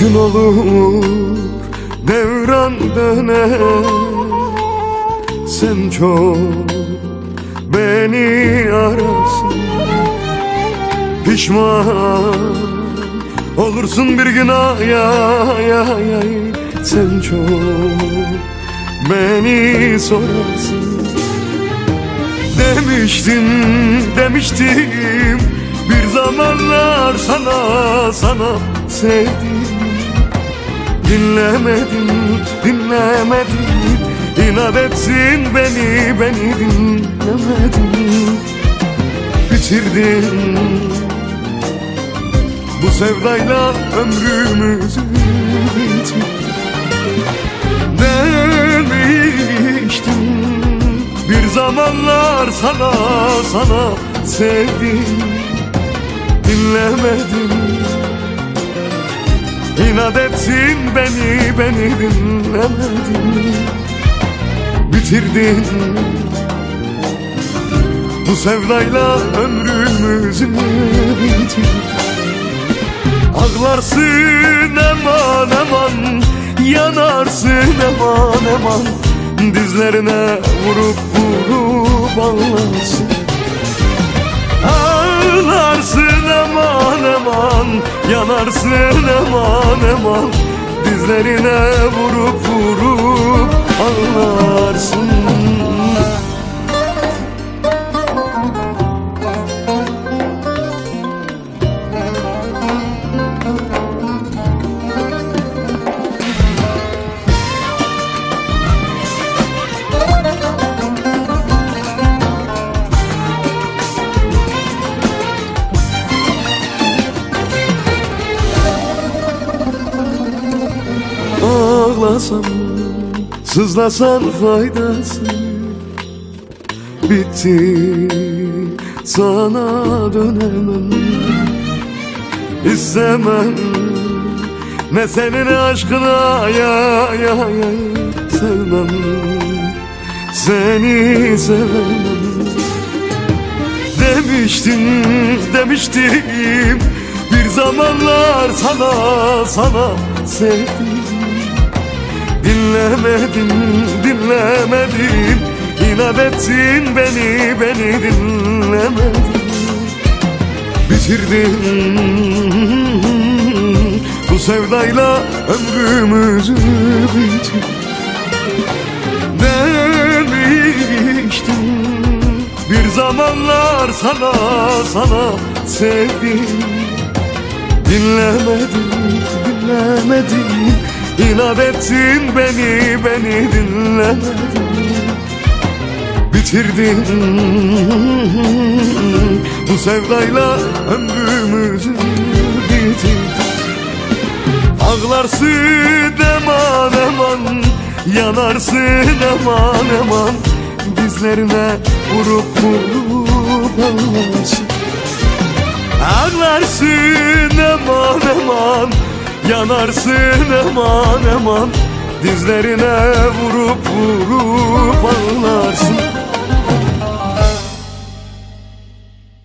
Gün olur devran döner. Sen çok beni ararsın. Pişman olursun bir gün ay ay ay ay. Sen çok beni sorarsın. Demiştim, demiştim Bir zamanlar sana, sana sevdim Dinlemedin, dinlemedin İnat etsin beni, beni dinlemedin Bitirdin Bu sevdayla ömrümüzü Demiştim bir zamanlar sana sana sevdim. Dinlemedin İnat ettin beni beni dinlemedin. Bitirdin. Bu sevdayla ömrümüzü bitirdin. Ağlarsın eman eman Yanarsın eman eman Dizlerine vurup vurup Ağlarsın Yanarsın eman eman Dizlerine vurup vurup Ağlasam, sızlasan faydası. Bitti, sana dönemem. İstemem, ne senin aşkına ya ya ya Sevmem, seni sevmem Demiştim, demiştim Bir zamanlar sana, sana sevdim Dinlemedin, dinlemedin. İnat ettin beni, beni dinlemedin. Bitirdin. Bu sevdayla ömrümüzü bitirdin. Demiştim Bir zamanlar sana, sana sevdim. Dinlemedin, dinlemedin İnat ettin beni, beni dinlemedin Bitirdin. Bu sevdayla ömrümüzü bitirdin. Ağlarsın eman eman Yanarsın eman eman. Dizlerine vurup vurup ağlarsın. Ağlarsın eman eman Yanarsın eman eman Dizlerine vurup vurup ağlarsın